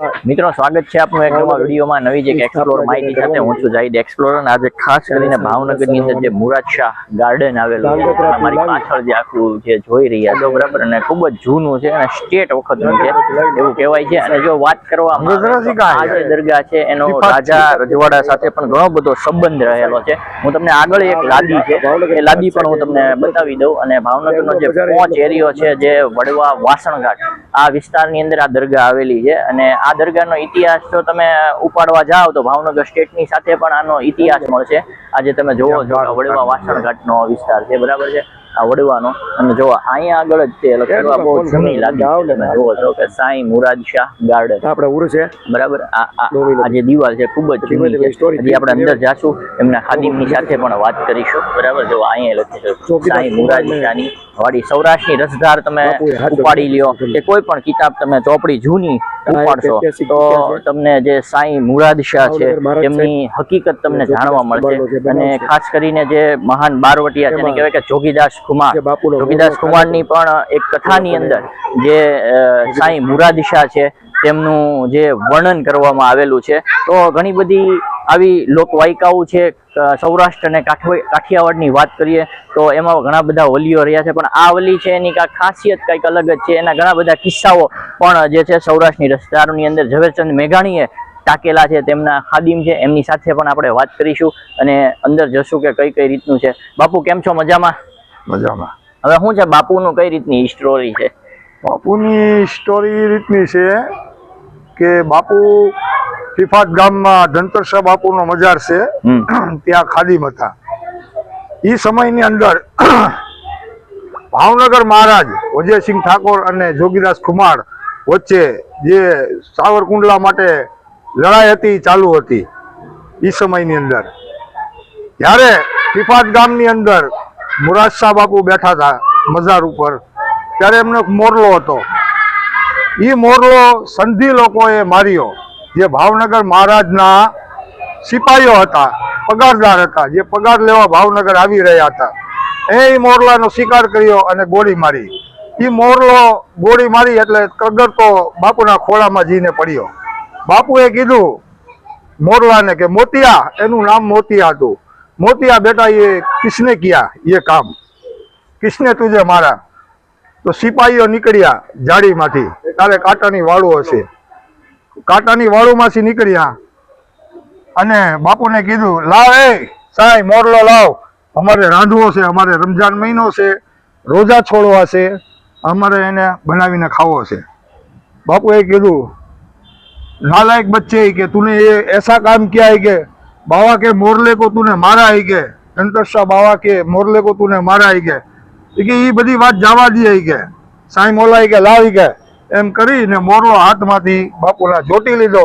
મિત્રો સ્વાગત છે આપનું એક નવા વિડીયોમાં નવી જે એક્સપ્લોર માહિતી સાથે. હું છું જાહિદ એક્સપ્લોરર અને આજે ખાસ કરીને ભાવનગરની અંદર જે મુરાદ શાહ ગાર્ડન આવેલું છે અમારી પાછળ જે આખું જે જોઈ રહ્યા છો બરાબર? અને ખૂબ જ જૂનું છે અને સ્ટેટ વખતનું છે એવું કહેવાય છે. અને જો વાત કરવા આવે તો આ જે દરગાહ છે એનો રાજા રજવાડા સાથે પણ ઘણો બધો સંબંધ રહેલો છે. હું તમને આગળ એક લાદી છે એ લાદી પણ હું તમને બતાવી દઉં અને ભાવનગરનો જે પોચ એરિયો છે જે વડવા વાસણઘાટ આ વિસ્તારની અંદર આ દરગાહ આવેલી છે. અને આ દરગાહનો ઇતિહાસ જો તમે ઉપાડવા જાઓ તો ભાવનગર સ્ટેટની સાથે પણ આનો ઇતિહાસ મળશે. આજે તમે જોવો છો વડવા વાસણઘાટનો વિસ્તાર છે. બરાબર છે? આ વડવાનો. અને જો અહીંયા આગળ જ છે લખેલું બહુ જૂની લાદી તમે જોવો છો કે સાંઈ મુરાદ શાહ ગાર્ડન આપણે ઉર છે. બરાબર? આ આ આ જે દિવાલ છે ખૂબ જ જૂની છે. હજી આપણે અંદર જાશું એમના ખાદીમની સાથે પણ વાત કરીશું. બરાબર? જો અહીંયા લખેલું સાંઈ મુરાદ શાહની વાડી. સૌરાષ્ટ્રની રસધાર તમે ઉપાડી લ્યો. કે કોઈ પણ કિતાબ તમે ચોપડી જૂની ઉપાડશો તો તમને જે સાંઈ મુરાદ શાહ છે એમની હકીકત તમને જાણવા મળશે. અને ખાસ કરીને જે મહાન બારવટિયા છે એને કહેવાય કે જોગીદાસ કુમાર જોગીદાસ કુમારની પણ એક કથાની અંદર જે સાંઈ મુરાદિશા છે તેમનું જે વર્ણન કરવામાં આવેલું છે. તો ઘણી બધી આવી લોકવાયકાઓ છે સૌરાષ્ટ્ર અને કાઠિયાવાડની વાત કરીએ તો એમાં ઘણા બધા વલીઓ રહ્યા છે. પણ આ વલી છે એની કાંઈક ખાસિયત કંઈક અલગ જ છે. એના ઘણા બધા કિસ્સાઓ પણ જે છે સૌરાષ્ટ્રની રસદારોની અંદર ઝવેરચંદ મેઘાણીએ ટાકેલા છે. તેમના ખાદીમ છે. એમની સાથે પણ આપણે વાત કરીશું અને અંદર જશું કે કઈ કઈ રીતનું છે. બાપુ કેમ છો? મજામાં? મજામાં. હવે શું છે બાપુનું કઈ રીતની સ્ટોરી છે? બાપુની સ્ટોરી રીતની છે કે બાપુ ફિફાત ગામમાં ધનતરસા બાપુનો મજાર છે. ત્યાં ખાદીમ હતા. એ સમયની અંદર ભાવનગર મહારાજ વજયસિંહ ઠાકોર અને જોગીદાસ કુમાર વચ્ચે જે સાવરકુંડલા માટે લડાઈ હતી ચાલુ હતી. એ સમયની અંદર. ત્યારે ફિફાત ગામની અંદર મુરાદ શાહ બાપુ બેઠા હતા મજાર ઉપર. ત્યારે એમનો મોરલો હતો. એ મોરલો સંધિ લોકોએ માર્યો. જે ભાવનગર મહારાજના સિપાહીઓ હતા, પગારદાર હતા, જે પગાર લેવા ભાવનગર આવી રહ્યા હતા. એ મોરલાનો શિકાર કર્યો અને ગોળી મારી. એ મોરલો ગોળી મારી એટલે કગરતો બાપુના ખોળામાં જઈને પડ્યો. બાપુએ કીધું, મોરલાને કે મોતિયા, એનું નામ મોતિયા હતું. મોતિયા બેટા એ કિસને કિયા એ કામ? કિસને તુજે મારા? તો સિપાહીઓ નીકળ્યા જાડીમાંથી તારે કાંટાની વાળું હશે. કાંટાની વાળુમાંથી નીકળ્યા અને બાપુને કીધું, લાવ એ સાહેબ મોરલો લાવ. અમારે રાંધવો છે, અમારે રમજાન મહિનો છે, રોજા છોડવા છે, અમારે એને બનાવીને ખાવો છે. બાપુએ કીધું નાલાયક બચ્ચે કે, તુને એ એસા કામ ક્યાં કે બાવા કે મોરલે કો તું મારા આઈ ગયા. ધનકરશા બાવા કે મોરલે કો તું મારા આઈ ગયા. કે એ બધી વાત જવા દી આઈ કે સાંઈ મોલા કે લાવી કે એમ કરીને મોરલો હાથમાંથી બાપુના જોટી લીધો.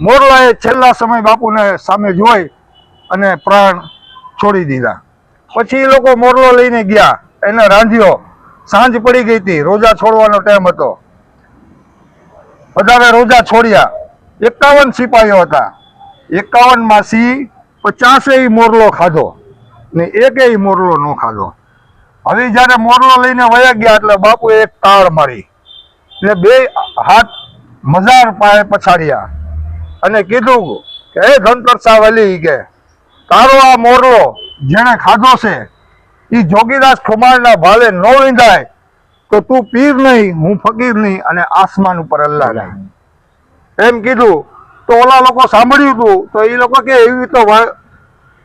મોરલાએ છેલ્લા સમય બાપુને સામે જોઈ અને પ્રાણ છોડી દીધા. પછી એ લોકો મોરલો લઈને ગયા. એને રાંધ્યો. સાંજ પડી ગઈ હતી. રોજા છોડવાનો ટાઈમ હતો. વધારે રોજા છોડ્યા. એકાવન સિપાહીઓ હતા. એકાવનમાંથી પચાસેય મોરલો ખાધો ને એકેય મોરલો ન ખાધો. હવે જ્યારે મોરલો લઈને વયા ગયા એટલે બાપુએ એક તાળ મારી એટલે બે હાથ મજાર પાસે પછાડ્યા અને કીધું કે એ ધનતરસા વલી કે, તારો આ મોરલો જેણે ખાધો છે એ જોગીદાસ ખુમારના ભાલે ન વિંધાય, તો તું પીર નહીં, હું ફકીર નહીં અને આસમાન ઉપર અલ્લાહ એમ કીધું તો ઓલા લોકો સાંભળ્યું હતું તો એ લોકો કે એવી તો વા-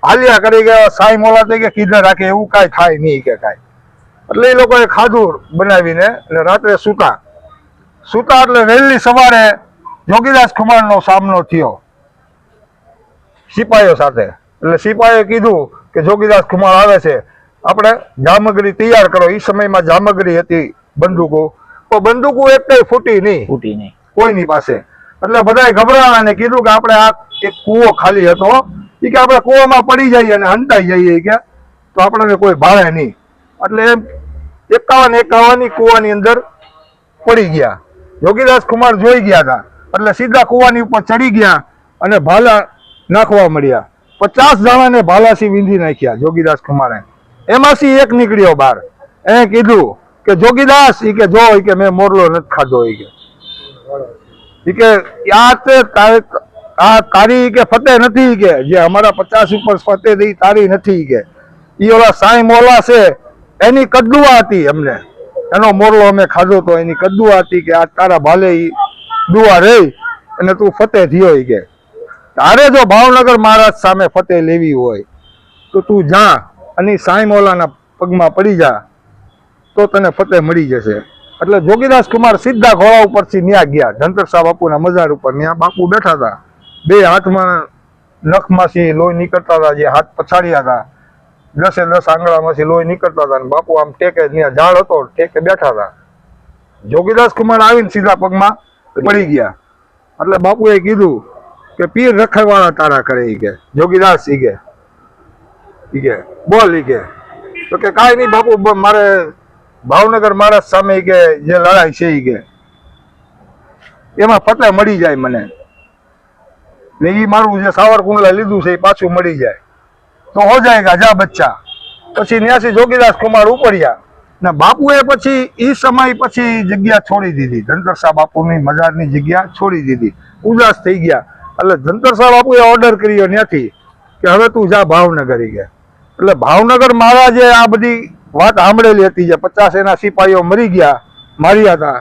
હાલ્યા કરી કે સાઈ મોલા થઈ કે કીધા રાખે એવું કાંઈ થાય નહીં કે કાંઈ. એટલે એ લોકોએ ખાધું બનાવીને એટલે રાત્રે સૂતા. સૂતા એટલે વહેલી સવારે જોગીદાસ ખુમારનો સામનો થયો. સિપાહીઓ સાથે. એટલે સિપાહીએ કીધું કે જોગીદાસ ખુમાર આવે છે. આપણે જામગરી તૈયાર કરો. એ સમયમાં જામગરી હતી બંદૂકો. તો બંદૂકો એક કઈ ફૂટી નહીં. ફૂટી નહીં. કોઈની પાસે. એટલે બધાએ ગભરાણા ને કીધું કે આપણે આ એક કૂવો ખાલી હતો. એ કે આપણે કૂવામાં પડી જઈએ અને હંટાઈ જઈએ કે, તો આપણને કોઈ ભાવે નહીં. એટલે એમ એકાવન એકાવન કૂવાની અંદર પડી ગયા. યોગીદાસ કુમાર જોઈ ગયા હતા. એટલે સીધા કૂવાની ઉપર ચડી ગયા અને ભાલા નાખવા મળ્યા. પચાસ જણાને ભાલાસી વીંધી નાખ્યા જોગીદાસ કુમારે. એમાંથી એક નીકળ્યો બહાર. એ કીધું કે, જોગીદાસ એ કે જો કે મેં મોરલો નથી ખાધો એ કે. કે આ તે આ તારી કે ફતેહ નથી કે. જે અમારા પચાસ ઉપર ફતે દઈ તારી નથી કે. એ ઓલા સાંઈ મોલા છે, એની કદુઆ હતી અમને. એનો મોરલો અમે ખાધો તો એની કદુઆ હતી કે આ તારા ભાલે એ દુઆ રહી અને તું ફતેહ થયો કે. તારે જો ભાવનગર મહારાજ સામે ફતે લેવી હોય, તો તું જા અને સાંઈ મોલાના પગમાં પડી જા, તો તને ફતે મળી જશે. એટલે જોગીદાસ કુમાર સીધા ઘોડા ઉપરથી ન્યા ગયા. ધનતરસા બાપુના મજાર ઉપર ન્યા બાપુ બેઠા હતા. બે હાથમાં નખમાંથી લોહી નીકળતા હતા, જે હાથ પછાડ્યા હતા. દસે દસ આંગળામાંથી લોહી નીકળતા હતા બાપુ આમ ટેકે ત્યાં ઝાડ હતો ટેકે બેઠા હતા. જોગીદાસ કુમાર આવીને સીધા પગમાં પડી ગયા. એટલે બાપુએ કીધું કે, પીર રખડવાળા તારા કરે ઈ કે. જોગીદાસ ઈ કે. ઈ કે, બોલ ઈ કે. તો કે, કાંઈ નહીં બાપુ મારે ભાવનગર મારા સામે કે જે લડાઈ છે કે. એમાં ફતેહ મળી જાય મને. ને એ મારું જે સાવરકુંડલા લીધું છે એ પાછું મળી જાય. તો હો જાયગા જા બચ્ચા. પછી ન્યાસી જોગીદાસ કુમાર ઉપડ્યા. ને બાપુએ પછી એ સમય પછી જગ્યા છોડી દીધી. ધનતરસા બાપુની મજારની જગ્યા છોડી દીધી. ઉદાસ થઈ ગયા. એટલે ધનતરસા બાપુએ ઓર્ડર કર્યો ત્યાંથી કે હવે તું જા ભાવનગર ગયા એટલે ભાવનગર મહારાજે આ બધી વાત સાંભળેલી હતી જે પચાસ એના સિપાહીઓ મરી ગયા, માર્યા હતા.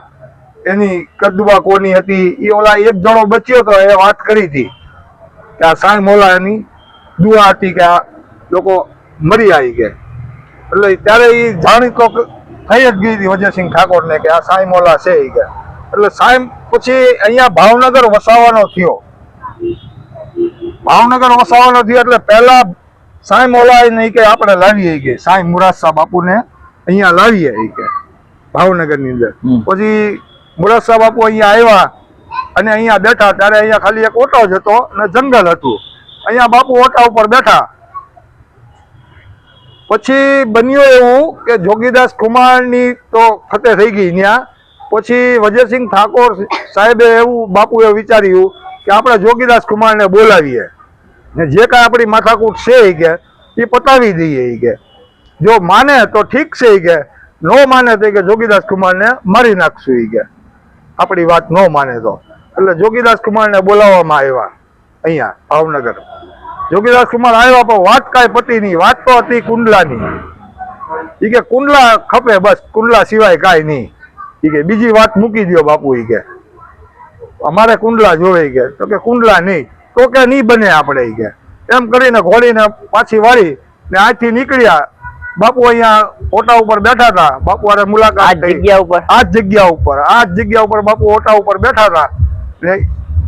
એની કદુબા કોની હતી? એ ઓલા એક જણો બચ્યો તો એ વાત કરી હતી કે આ સાંઈ મોલા એની દુઆ હતી કે આ લોકો મરી આવી ગયા. એટલે ત્યારે એ જાણીતો તો થઈ જ ગઈ હતી વજયસિંહ ઠાકોરને કે આ સાંઈ મોલા છે એ ગયા એટલે સાંઈ પછી અહીંયા ભાવનગર વસાવાનો થયો. ભાવનગર વસાવાનો થયો એટલે પહેલા સાંઈ મોલાય નહીં કે આપણે લાવીએ કે. સાંઈ મુરાદસા બાપુને અહીંયા લાવીએ કે ભાવનગરની અંદર પછી પછી મુરાદસા બાપુ અહીંયા આવ્યા અને અહીંયા બેઠા ત્યારે અહીંયા ખાલી એક ઓટો જ હતો અને જંગલ હતું. અહીંયા બાપુ ઓટા ઉપર બેઠા. પછી બન્યું એવું કે જોગીદાસ કુમારની તો ફતે થઈ ગઈ ત્યાં પછી વજયસિંહ ઠાકોર સાહેબે એવું બાપુએ વિચાર્યું કે આપણે જોગીદાસ કુમારને બોલાવીએ. ને જે કાંઈ આપણી માથાકૂટ છે ઈ કે એ પતાવી દઈએ ઈ કે. જો માને તો ઠીક છે ઈ કે, નો માને તો કે જોગીદાસ કુમારને મારી નાખશું એ કે. આપણી વાત ન માને તો. એટલે જોગીદાસ કુમારને બોલાવવામાં આવ્યા અહીંયા, ભાવનગર. જોગીદાસ કુમાર આવ્યા પણ વાત કાંઈ પતી નહીં, વાત તો હતી કુંડલાની. ઈ કે કુંડલા ખપે બસ, કુંડલા સિવાય કાંઈ નહીં. ઈ કે બીજી વાત મૂકી દ્યો બાપુ એ કે. અમારે કુંડલા જોવે કે. તો કે કુંડલા નહીં. તો કે નહીં બને આપણે કે. એમ કરીને ઘોડીને પાછી વાળી ને આથી નીકળ્યા. બાપુ અહીંયા ઓટા ઉપર બેઠા હતા. બાપુ અરે મુલાકાત જગ્યા ઉપર? આ જગ્યા ઉપર. આ જગ્યા ઉપર બાપુ ઓટા ઉપર બેઠા હતા. ને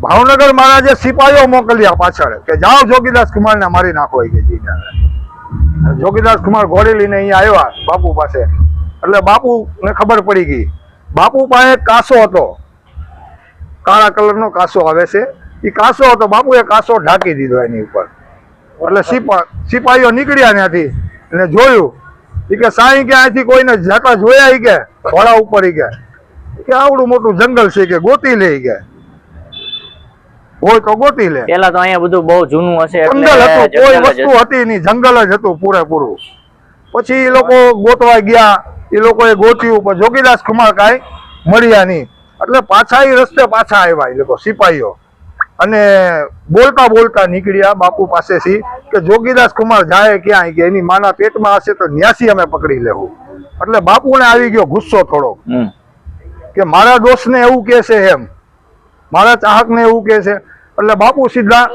ભાવનગર મહારાજે સિપાહીઓ મોકલ્યા પાછળ કે જાઓ જોગીદાસ કુમારને મારી નાખો કે જીને જોગીદાસ કુમાર ઘોડી લઈને અહીંયા આવ્યા બાપુ પાસે. એટલે બાપુને ખબર પડી ગઈ. બાપુ પાસે કાસો હતો. કાળા કલરનો કાસો આવે છે. એ કાસો હતો બાપુએ કાસો ઢાંકી દીધો એની ઉપર. એટલે સિપા સિપાહીઓ નીકળ્યા ત્યાંથી અને જોયું. એ કે સાંઈ કે અહીંથી કોઈને જાતા જોયા ઈ કે ઘોડા ઉપર કે. કે આવડું મોટું જંગલ છે કે ગોતી લે કે. હોય તો ગોતી લે. પેલા તો અહીંયા બધું બહુ જૂનું હશે જંગલ હતું કોઈ વસ્તુ હતી નહીં જંગલ જ હતું પૂરેપૂરું. પછી એ લોકો ગોતવા ગયા એ લોકોએ ગોત્યું પણ જોગીદાસ કુમાર કાંઈ મળ્યા નહીં. એટલે પાછા એ રસ્તે પાછા આવ્યા એ લોકો સિપાહીઓ અને બોલતા બોલતા નીકળ્યા બાપુ પાસેથી કે જોગીદાસ કુમાર જાય ક્યાંય કે એની માના પેટમાં હશે તો ન્યાસી અમે પકડી લેવું. એટલે બાપુને આવી ગયો ગુસ્સો થોડો. કે મારા દોસ્તને એવું કે છે એમ. મારા ચાહકને એવું કે છે. એટલે બાપુ સીધા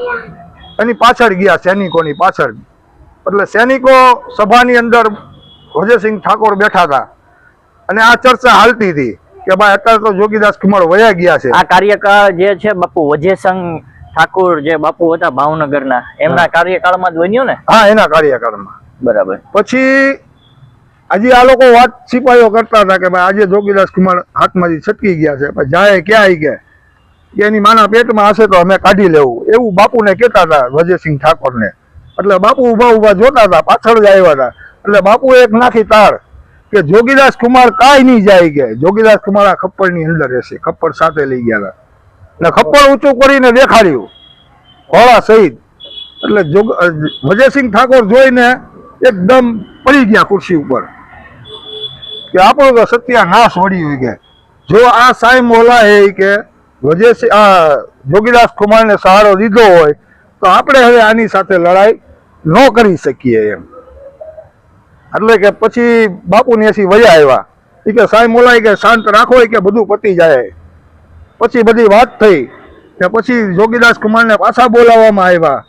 એની પાછળ ગયા સૈનિકોની પાછળ. એટલે સૈનિકો સભાની અંદર વજયસિંહ ઠાકોર બેઠા હતા. અને આ ચર્ચા હાલતી હતી. કે ભાઈ અત્યારે તો જોગીદાસ કુમાર વયા ગયા છે. આ કાર્યકાળ જે છે બાપુ વજેસંગ ઠાકોર જે બાપુ હતા ભાવનગરના એમના કાર્યકાળમાં જ બન્યું ને? હા એના કાર્યકાળમાં. બરાબર. પછી હજી આ લોકો વાત સિપાહીઓ કરતા હતા કે ભાઈ આજે જોગીદાસ કુમાર હાથમાંથી છટકી ગયા છે પણ જાય ક્યાં આવી કે એની માના પેટમાં હશે તો અમે કાઢી લેવું. એવું બાપુને કહેતા હતા વજયસિંહ ઠાકોરને. એટલે બાપુ ઊભા ઊભા જોતા હતા પાછળ જ આવ્યા હતા. એટલે બાપુએ એક નાખી તાર કે જોગીદાસ કુમાર કાંઈ નહીં જાય કે. જોગીદાસ કુમાર આ ખપ્પડની અંદર રહેશે. ખપ્પડ સાથે લઈ ગયા એટલે ખપ્પડ ઊંચું કરીને દેખાડ્યું. ઘોડા સહિત. એટલે જોગ વજયસિંહ ઠાકોર જોઈને એકદમ પડી ગયા ખુરશી ઉપર. કે આપણો તો સત્યાનાશ વળી હોય કે. જો આ સાઈ મોલા હે કે વજયસિંહ આ જોગીદાસ કુમારને સહારો દીધો હોય, તો આપણે હવે આની સાથે લડાઈ ન કરી શકીએ એમ. એટલે કે પછી બાપુ નેસી વયા આવ્યા. એ કે સાહેબ મોલાય કે શાંત રાખો કે બધું પતી જાય. પછી બધી વાત થઈ કે પછી જોગીદાસ કુમારને પાછા બોલાવવામાં આવ્યા.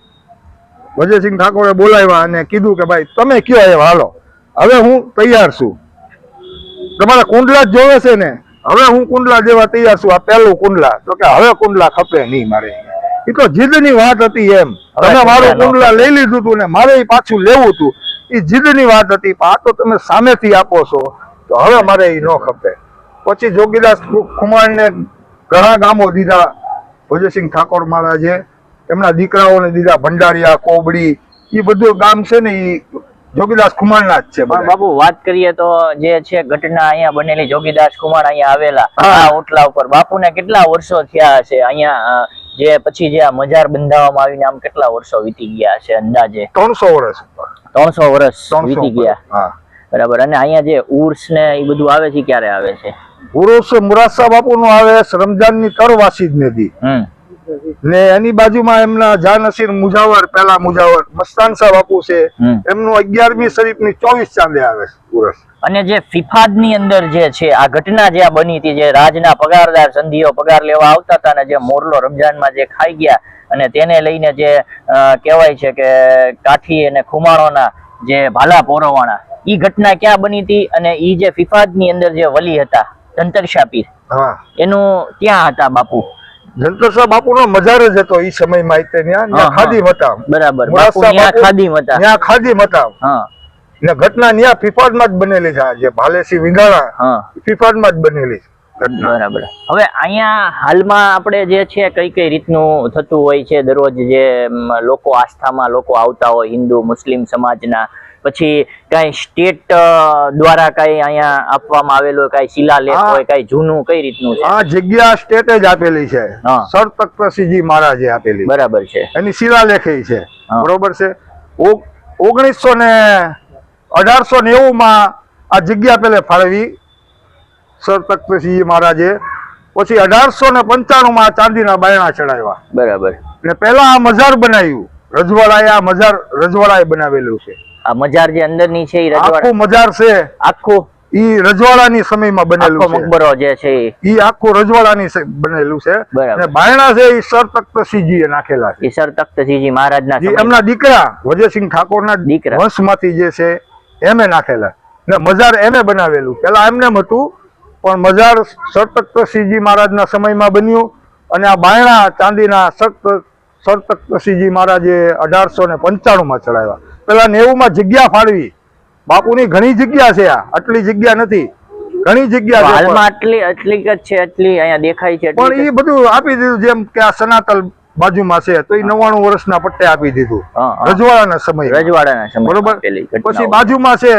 વજયસિંહ ઠાકોરે બોલાવ્યા અને કીધું કે ભાઈ તમે કયો આવ્યા? હાલો. હવે હું તૈયાર છું. તમારા કુંડલા જ જોવે છે ને? હવે હું કુંડલા જેવા તૈયાર છું આ પહેલું કુંડલા. તો કે હવે કુંડલા ખપે નહીં મારે. એ તો જીદની વાત હતી એમ. તમે મારું કુંડલા લઈ લીધું હતું ને મારે પાછું લેવું હતું એ જીદની વાત હતી આ તો તમે સામેથી આપો છો તો હવે મારે એ ન ખપે. પછી જોગીદાસ કુમારને ઘણા ગામો દીધા. ભુજસિંહ ઠાકોર મહારાજે એમના દીકરાઓને દીધા ભંડારિયા કોબડી એ બધું ગામ છે ને એ જોગીદાસ કુમારના જ છે બાપુ વાત કરીએ તો જે છે ઘટના અહીંયા બનેલી જોગીદાસ કુમાર અહીંયા આવેલા આ ઓટલા ઉપર. બાપુને કેટલા વર્ષો થયા હશે અહીંયા જે પછી જે આ મજાર બંધાવવામાં આવીને આમ કેટલા વર્ષો વીતી ગયા છે અંદાજે? ત્રણસો વર્ષ ત્રણસો વર્ષ વીતી ગયા. હા. બરાબર. અને અહીંયા જે ઉર્સ ને એ બધું આવે છે ક્યારે આવે છે? ઉર્સ મુરાસા બાપુ નું આવે રમજાનની તરવાસી જ નદી. ને એની બાજુમાં એમના જાનસીર મુજાવર પેલા મુજાવર મસ્તાન સાહેબ બાપુ છે. એમનું અગિયારમી શરીફની ચોવીસ ચાંદે આવે પુરસ. અને જે ફિફાદની અંદર જે છે આ ઘટના જે આ બની હતી જે રાજના પગારદાર સંધિઓ પગાર લેવા આવતા હતા અને જે મોરલો રમજાનમાં જે ખાઈ ગયા અને તેને લઈને જે કહેવાય છે કે કાઠી અને ખુમાણોના જે ભાલા પોરવાણા ઈ ઘટના ક્યાં બની હતી અને ઈ જે ફિફાદની અંદર જે વલી હતા ધંતર શાપીર એનું ત્યાં હતા બાપુ? જંતર શાહ બાપુ નો મજાર જ હતો એ સમયમાં તે ત્યાં. ખાદી મતા બરાબર. બાપુ ત્યાં ખાદી હતા ત્યાં ખાદી મતા હા. ને ઘટના ત્યાં ફિફાડમાં જ બનેલી છે જે ભાલેસી વિંગાણા હા. ફિફાડમાં જ બનેલી છે બરાબર. હવે અહીંયા હાલમાં આપણે જે છે કઈ કઈ રીતનું થતું હોય છે દરરોજ જે લોકો આસ્થામાં લોકો આવતા હોય હિન્દુ મુસ્લિમ સમાજના પછી કઈ સ્ટેટ દ્વારા કઈ અહીંયા આપવામાં આવેલું કઈ શિલાલેખ હોય કઈ જૂનું કઈ રીતનું છે? આ જગ્યા સ્ટેટે જ આપેલી છે. સર તખ્તસિંહજી મહારાજે આપેલી. બરાબર છે. એની શિલાલેખ છે. બરોબર છે? ઓગણીસો ને અઢારસો નેવું માં આ જગ્યા પેલે ફાળવી સર તખ્તસિંહજી મહારાજે. પછી અઢારસો ને પંચાણું માં ચાંદીના બાયણા ચડાવ્યા. બરાબર. ને પેલા આ મજાર બનાવ્યું. રજવાડાએ આ મજાર રજવાડાએ બનાવેલું છે. આ મજાર જે અંદરની છે એ રજવાડા આખું મજાર છે. આખું ઈ રજવાડાની સમયમાં બનેલું છે. મકબરો જે છે ઈ. આખું રજવાડાની બનેલું છે. અને બાયણા છે ઈ સર તખ્તસિંહજીએ નાખેલા છે. ઈસર તખ્તસિંહજી મહારાજના એમના દીકરા વજયસિંહ ઠાકોરના દીકરા. વંશમાંથી જે છે એમે નાખેલા. ને મજાર એમે બનાવેલું. પેલા એમને હતું પણ મજાર સરતખ્તસિંહજી મહારાજના સમયમાં બન્યું અને આ બાયણા ચાંદીના સર તખ્તસિંહજી મહારાજે અઢારસો ને પંચાણું માં ચડાવ્યા. પેલા નેવું માં જગ્યા ફાળવી. બાપુની ઘણી જગ્યા છે આ આટલી જગ્યા નથી. ઘણી જગ્યા છે હાલમાં આટલી આટલી જ છે એટલી અહીંયા દેખાય છે પણ એ બધું આપી દીધું જેમ કે આ સનાતલ બાજુમાં છે તો એ નવ્વાણું વર્ષના પટ્ટે આપી દીધું. રજવાડાના સમય. રજવાડાના સમય બરોબર? પછી બાજુમાં છે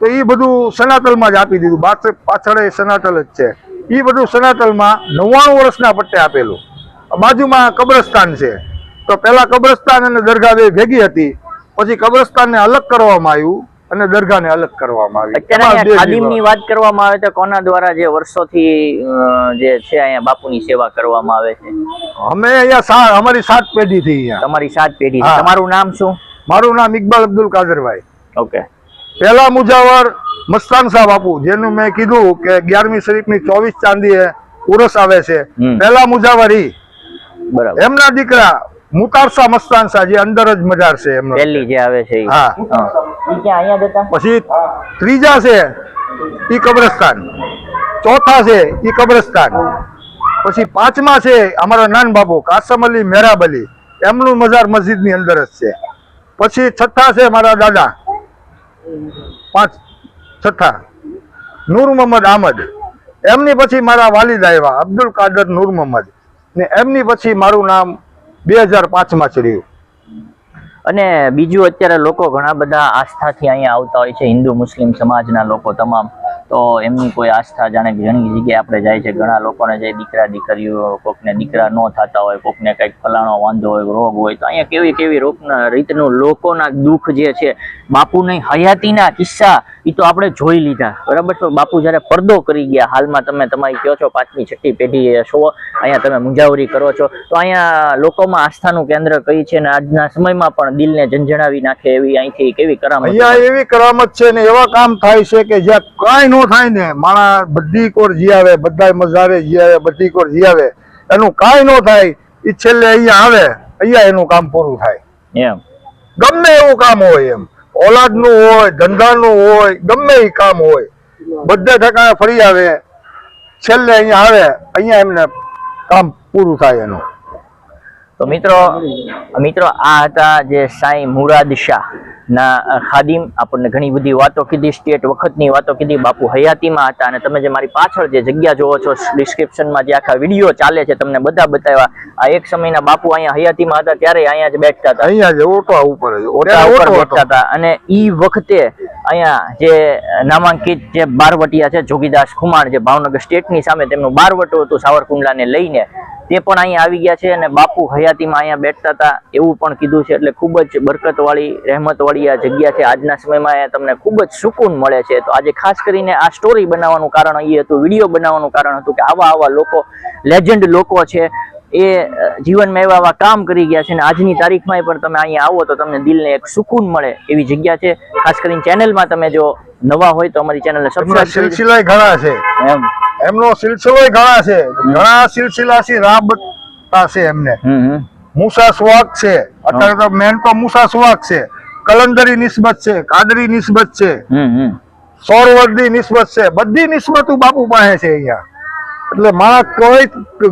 તો એ બધું સનાતલમાં જ આપી દીધું. પાછળ સનાતલ જ છે. એ બધું સનાતલમાં નવ્વાણું વર્ષના પટ્ટે આપેલું. બાજુમાં કબ્રસ્તાન છે. તો પેલા કબ્રસ્તાન અને દરગાહ ભેગી હતી. પછી કબ્રસ્તાનને અલગ કરવામાં આવ્યું અને દરગાહને અલગ કરવામાં આવી અત્યારે ખાદીમની. વાત કરવામાં આવે તો કોના દ્વારા જે વર્ષોથી જે છે અહીંયા બાપુની સેવા કરવામાં આવે છે? અમે અહીંયા અમારી સાત પેઢી થી અહીંયા. તમારી સાત પેઢી તમારું નામ શું? મારું નામ ઇકબાલ અબ્દુલ કાદરભાઈ. ઓકે. પહેલા મુજાવર મસ્તાન સાહ બાપુ જેનું મેં કીધું કે અગિયારમી શરીફની ચોવીસ ચાંદીએ ઉરસ આવે છે. પહેલા મુજાવર. ઈ બરાબર. એમના દીકરા મુતાર શાહ મસ્તાન શાહ જે અંદર જ મજાર છે એમનો. પહેલી જે આવે છે હા. હા. ઈ ક્યાં અહીંયા જતા પછી ત્રીજા છે ઈ કબ્રસ્તાન. ચોથા છે ઈ કબ્રસ્તાન. પછી પાંચમા છે અમારા નાન બાબુ કાસમ અલી મેરાબ અલી. એમનું મજાર મસ્જિદની અંદર જ છે. પછી છઠ્ઠા છે મારા દાદા. પાંચ છઠ્ઠા. નૂર મોહમ્મદ આહમદ એમની પછી મારા વાલિદ આવ્યા અબ્દુલ કાદર નૂર મોહમ્મદ. ને એમની પછી મારું નામ બે હજાર પાંચમાં ચડ્યું અને બીજું અત્યારે લોકો ઘણા બધા આસ્થાથી અહીંયા આવતા હોય છે, હિન્દુ, મુસ્લિમ સમાજના લોકો તમામ. તો એમની કોઈ આસ્થા જાણે ઘણી જગ્યાએ આપણે જાય છે. ઘણા લોકોને જે દીકરા દીકરીઓ કોકને દીકરા ન થતા હોય, કોકને કંઈક ફલાણો વાંધો હોય, રોગ હોય, તો અહીંયા કેવી કેવી રોગના રીતનું લોકોના દુઃખ જે છે, બાપુની હયાતીના કિસ્સા એ તો આપણે જોઈ લીધા. બરાબર તો બાપુ જ્યારે પડદો કરી ગયા, હાલમાં તમે તમારી કહો છો, પાંચમી, છઠ્ઠી પેઢી છો, અહીંયા તમે મુંજાવરી કરો છો, તો અહીંયા લોકોમાં આસ્થાનું કેન્દ્ર કઈ છે ને આજના સમયમાં પણ દિલને ઝંઝણાવી નાખે એવી અહીંથી કેવી કરામત એવી કરામત છે ને એવા કામ થાય છે કે જ્યાં કાંઈ ન થાય ને માણા બધી કોર જી આવે બધા મજારે જી આવે બધી કોર જી આવે. એનું કાંઈ નો થાય એ છેલ્લે અહીંયા આવે અહીંયા એનું કામ પૂરું થાય. એમ. ગમે એવું કામ હોય એમ. ઓલાદનું હોય ધંધાનું હોય ગમે એ કામ હોય. બધે ઠેકાણે ફરી આવે છેલ્લે અહીંયા આવે અહીંયા એમને કામ પૂરું થાય એનું. તો મિત્રો મિત્રો આ હતા જે સાંઈ મુરાદ શાહ ના ખાદિમ આપણને ઘણી બધી વાતો કીધી સ્ટેટ વખતની વાતો કીધી બાપુ હયાતીમાં હતા અને તમે જે મારી પાછળ જે જગ્યા જોવો છો ડિસ્ક્રિપ્શનમાં જે આખા વીડિયો ચાલે છે તમને બધા બતાવ્યા. આ એક સમયના બાપુ અહીંયા હયાતીમાં હતા ત્યારે અહીંયા જ બેઠતા હતા. અહીંયા જ ઓટો ઉપર ઓટા ઉપર બેઠતા હતા. અને ઈ વખતે અહીંયા જે નામાંકિત જે બારવટિયા છે જોગીદાસ ખુમાણ જે ભાવનગર સ્ટેટની સામે તેમનું બારવટું હતું સાવરકુંડલાને લઈને તે પણ અહીંયા આવી ગયા છે અને બાપુ હયાતીમાં અહીંયા બેઠતા હતા એવું પણ કીધું છે. એટલે ખૂબ જ બરકતવાળી રહેમતવાળી આ જગ્યા છે. આજના સમયમાં અહીંયા તમને ખૂબ જ સુકૂન મળે છે. તો આજે ખાસ કરીને આ સ્ટોરી બનાવવાનું કારણ એ હતું વીડિયો બનાવવાનું કારણ હતું કે આવા આવા લોકો લેજન્ડ લોકો છે. એ જીવનમાં એવા એવા કામ કરી ગયા છે અને આજની તારીખમાં પણ તમે અહીંયા આવો તો તમને દિલને એક સુકૂન મળે એવી જગ્યા છે. ખાસ કરીને ચેનલમાં તમે જો નવા હોય તો અમારી ચેનલને સબસ્ક્રાઈબ સિલસિલા ઘણા છે. એમ. એમનો સિલસિલો ઘણા છે. ઘણા સિલસિલા છે રાબતા છે એમને. મુસા સુવાક છે. અત્યારે તો મેન તો મુસા સુવાક છે. કલંદરી નિસ્બત છે કાદરી નિસ્બત છે. હમ હમ. સૌરવર્દી નિસ્બત છે. બધી નિસ્બતો બાપુ પાસે છે અહીંયા. એટલે માણસ કોઈ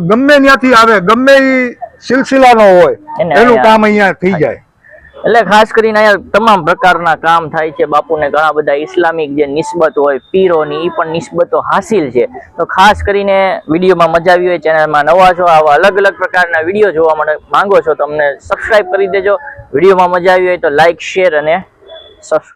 ગમે ત્યાંથી આવે ગમે એ સિલસિલાનો હોય એનું કામ અહીંયા થઈ જાય. એટલે ખાસ કરીને અહીંયા તમામ પ્રકારના કામ થાય છે. બાપુને ઘણા બધા ઇસ્લામિક જે નિસ્બત હોય, પીરોની એ પણ નિસ્બતો હાસિલ છે. તો ખાસ કરીને વિડીયોમાં મજા આવી હોય, ચેનલમાં નવા છો, આવા અલગ અલગ પ્રકારના વીડિયો જોવા માટે માંગો છો તો અમને સબસ્ક્રાઈબ કરી દેજો. વિડીયોમાં મજા આવી હોય તો લાઈક શેર અને સબસ્ક્રાઇબ